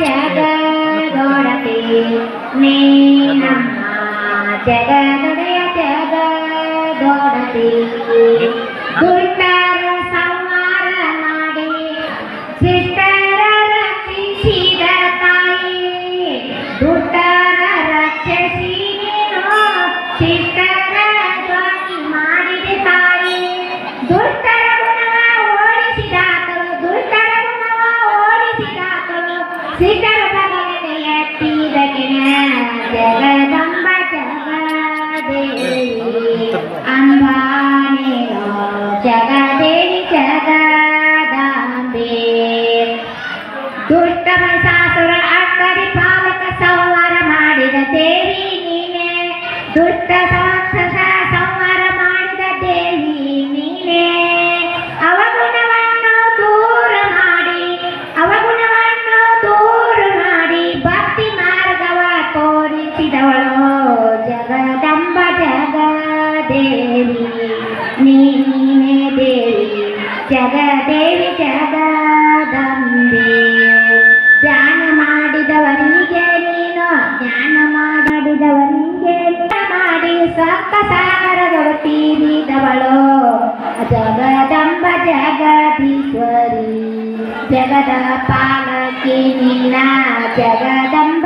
జగదోడతి నేనమ్మ జగదయ జగ seca ತೋರಿಸಿದವಳು ಜಗದಂಬ ಜಗದೇವಿ ನೀನೆ ದೇವಿ ಜಗದೇವಿ ಜಗದಂಬೆ ಧ್ಯಾನ ಮಾಡಿದವರಿಗೆ ನೀನು ಜ್ಞಾನ ಮಾಡಿದವರಿಗೆ ಜ್ಞಾನ ಮಾಡಿ ಸಕ್ಕ ಸಾಗರದಳು ತೀರಿದವಳು ಜಗದಂಬ ಜಗದೀಶ್ವರಿ ಜಗದ ಪಾಲಕಿ ನೀನ ಜಗದಂಬ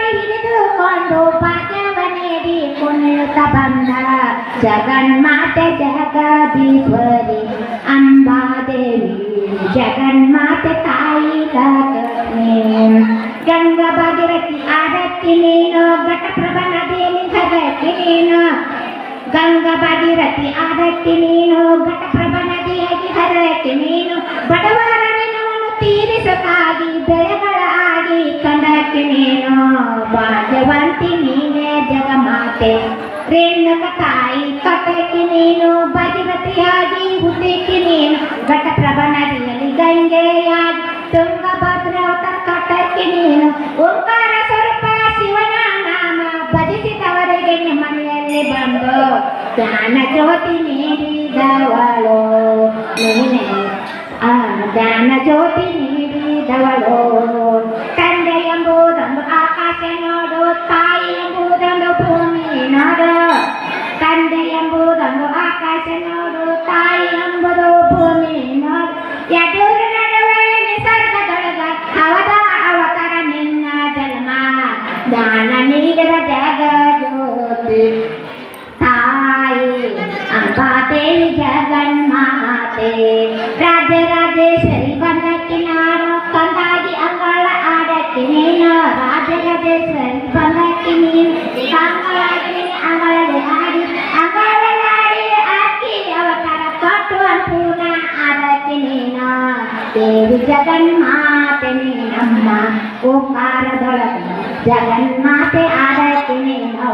ಹಿಡಿದುಕೊಂಡು ಭಾಗ್ಯವ ನೀಡಿ ಕುಣಿಯುತ್ತ ಬಂದ ಜಗನ್ಮಾತೆ ಜಗದೀಶ್ವರಿ ಅಂಬಾದೇವಿ ಜಗನ್ಮಾತೆ ತಾಯಿ ಲಕ್ಷ್ಮೀ ಗಂಗಾ ಭಾಗೀರಥಿ ಆರತಿ ನೀನು ಘಟಪ್ರಭ ನದಿಯಲ್ಲಿ ಸದಕ್ಕೆ ನೀನು ಗಂಗಾ ಭಾಗೀರಥಿ ಆರತಿ ನೀನು ಘಟಪ್ರಭ ನದಿಯಾಗಿ ಹರಕ್ಕೆ ನೀನು ಬಡವರ ಋಣವನ್ನು ಬೆಳೆಗಳಾಗಿ ಕಂಡಕ್ಕೆ ನೀನು ಭಾಗ್ಯವಂತಿ ನೀನೇ ಜಗಮಾತೆ. ರೇಣುಕ ತಾಯಿ ಕಟಕಿ ನೀನು ಭಾಗೀರಥಿಯಾಗಿ ಹುಟ್ಟಿಕ್ಕೆ ನೀನು ಘಟಪ್ರಭ ನದಿಯಲ್ಲಿ ಗಂಗೆಯಾಗಿ. ತುಂಗಭದ್ರ ಕಟಕಿ ನೀನು ಓಂಕಾರ ಸ್ವರೂಪ ಶಿವನ ನಾಮ ಭಜಿಸಿದವರಿಗೆ ನಿಮ್ಮ ಮನೆಯಲ್ಲಿ ಬಂದು ಜ್ಞಾನ ಜ್ಯೋತಿ ನೀಡಿದವಳು. ಜ್ಞಾನ ಜ್ಯೋತಿ ನೀಡಿದವಳು ತಂದೆ ಎಂಬುದೊಂದು ಆಕಾಶ ನೋಡು ತಾಯಿ ಎಂಬುದೊಂದು ಭೂಮಿ ನೋಡು ತಂದೆ ಎಂಬುದೊಂದು ಆಕಾಶ ನೋಡು ತಾಯಿ ಎಂಬುದು ಭೂಮಿ ನೋಡು ಎದುರು ನಡುವೆ ನಿಸರ್ಗದೊಳಗ ಅವದ ಅವತಾರ ನಿನ್ನ ಜನ್ಮ ದಾನ ನೀಡಿದ ಜಗಜ್ಯೋತಿ ತಾಯಿ ಅಂಬಾದೇವಿ ಜಗನ್ಮಾತೆ ದೇವಿ ಜಗನ್ಮಾತೆ ನೀನಮ್ಮ ಓಂಕಾರದೊಳಗ ಜಗನ್ಮಾತೆ ಆಡಕ್ಕೆ ನೀನು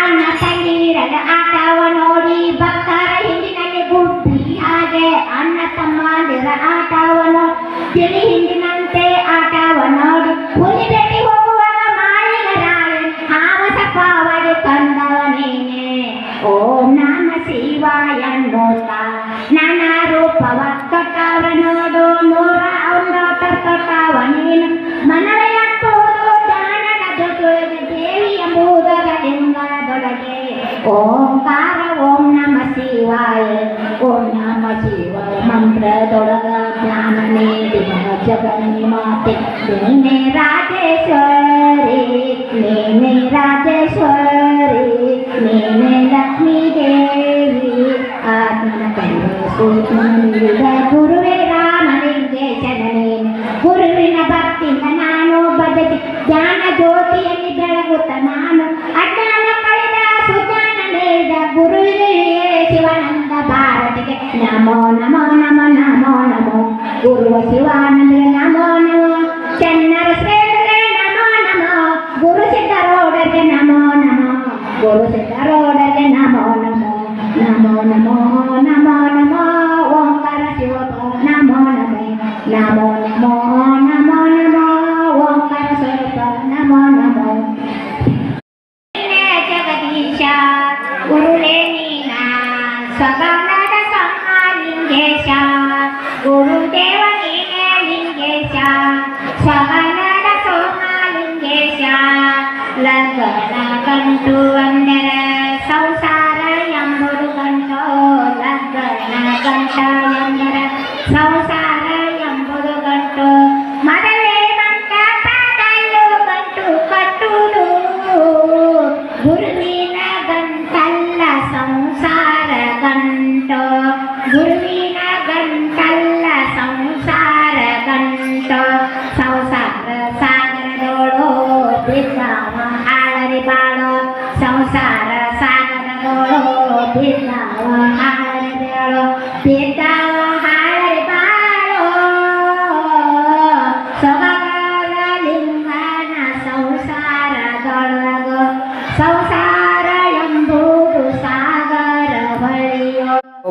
ಅಣ್ಣ ತಂಗಿರಗ ಆಟವ ನೋಡಿ ಭಕ್ತರ ಹಿಂದಿನಲ್ಲಿ ಗುಬ್ಬಿ ಹಾಗೆ ಅಣ್ಣ ತಮ್ಮಂದಿರ ಆಟವ ನೋಡಿ ಓಂಕಾರ ಓಂ ನಮ ಶಿವಾಯ ಓಂ ನಮ ಶಿವಾಯ ಮಂತ್ರದೊಳಗ ಜ್ಞಾನ ನೀಡಿದ ಜಗನ್ನಿ ಮಾತೆ ನೀನೆ ರಾಜೇಶ್ವರಿ ನೀನೆ ರಾಜೇಶ್ವರಿ ನೀನೆ ಲಕ್ಷ್ಮೀ ದೇವಿ ಆತ್ಮನ ಕೈಯ ಸೂಚನ กูรุวชิวานันเ ಬಳಿಯೋ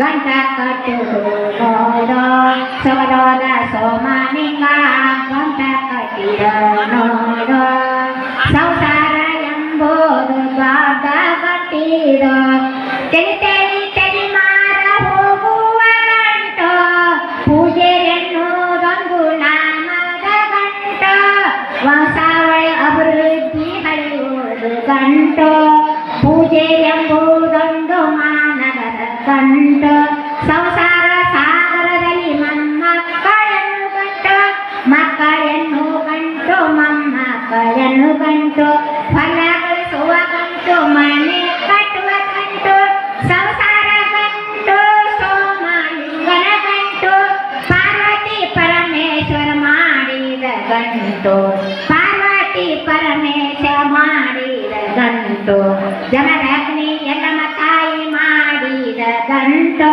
ಗಂಟ ಕಟ್ಟುವುದು ನೋಡು ಸೋದೋದ ಸೋಮನಿಂಗ ಗಂಟ ಕಟ್ಟಿದ ನೋಡು ಸಂಸಾರ ಎಂಬುದು ದೊಡ್ಡ ಗಟ್ಟಿದ ತೆಲಿ ತೆಲಿ ತೆಲಿ ಮಾರ ಹೋಗುವ ಗಂಟು ಪೂಜೆ ಎನ್ನುವುದೊಂದು ನಾಮದ ಗಂಟು ವಂಶಾವಳಿ ಅಭಿವೃದ್ಧಿ ಹಳೆಯುವುದು ಗಂಟು ಪೂಜೆ ಎಂಬುದೊಂದು ಮಾನವದ ಗಂಟು ಸಂಸಾರ ಸಾಗರದಲ್ಲಿ ಮೊಮ್ಮಕ್ಕಳನ್ನು ಗಂಟು ಮಕ್ಕಳನ್ನು ಗಂಟು ಮೊಮ್ಮಕ್ಕಳನ್ನು ಗಂಟು ಫಲ ಗಳಿಸುವ ಗಂಟು ಮನೆ ಕಟ್ಟುವ ಗಂಟು ಸಂಸಾರ ಗಂಟು ಸೋಮಲಿಂಗನ ಗಂಟು ಪಾರ್ವತಿ ಪರಮೇಶ್ವರ ಮಾಡಿದ ಗಂಟು ಪಾರ್ವತಿ ಪರಮೇಶ್ವರ ಮಾಡಿದ ಗಂಟು ಗಂಟು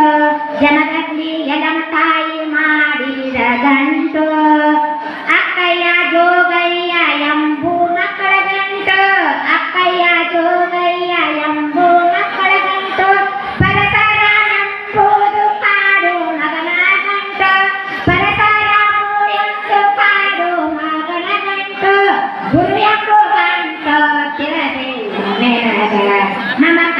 ಜಮದಗ್ನಿ ಎಲ್ಲಮ್ಮ ತಾಯಿ ಮಾಡಿದ ಗಂಟು ಅಕ್ಕಯ್ಯ ಜೋಗಯ್ಯ ಎಂಬು ಮಕ್ಕಳ ಗಂಟು ಅಕ್ಕಯ್ಯ ಜೋಗಯ್ಯ ಎಂಬು ಮಕ್ಕಳ ಗಂಟು ಪರಸರ ಎಂಬುದು ಕಾಡು ಮಗನ ಗಂಟು ಪರಸರಾಮು ಎಂದು ಕಾಡು ಮಗನ ಗಂಟು ಗುರು ಎಂಬು ಗಂಟು ತಿರದಿಲ್ಲ ನೆನಗ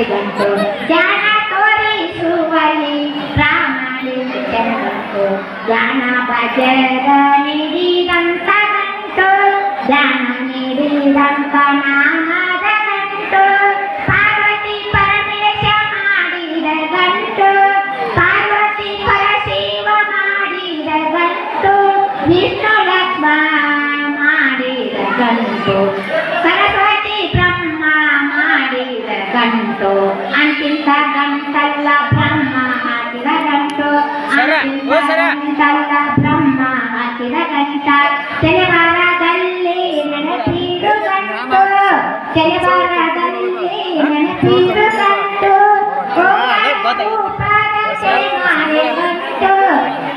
ಗಂಟು ಧ್ಯಾನ ತೋರಿಸುವಲ್ಲಿ ರಾಮಲಿಂಗನ ಗಂಟು ಜ್ಞಾನ ಭಜರ ನೀಡಿದಂತ ಗಂಟು ಜ್ಞಾನ ನೀಡಿದಂತ ನಾಮದ ಗಂಟು ಪಾರ್ವತಿ ಪರಮೇಶ ಮಾಡಿದ ಗಂಟು ಪಾರ್ವತಿ ಪರಶಿವ ಮಾಡಿದ ಗಂಟು ವಿಷ್ಣು ಲಕ್ಷ್ಮ ಮಾಡಿದ ಗಂಟು ಮಾಡಿದ ಗಂಟು ಅಂತಿಂತ ಗಂಟಲ್ಲ ಬ್ರಹ್ಮ ಹಾಕಿದ ಗಂಟಲ್ಲ ಬ್ರಹ್ಮ ಹಾಕಿದ ಗಂಟ ಶನಿವಾರದಲ್ಲಿ ನೆನಪೀರು ಗಂಟು ಶನಿವಾರದಲ್ಲಿ ನೆನಪೀರು ಗಂಟು ಮಾರೆ ಗಂಟು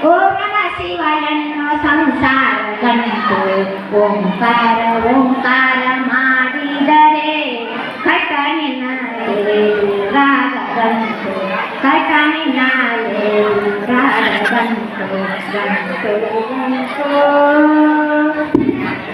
ಓಂ ನಮ ಶಿವಯನ್ನು ಸಂಸಾರ ಗಂಟು ಓಂಕಾರ ಓಂಕಾರ ಮಾಡಿದರೆ Thank you.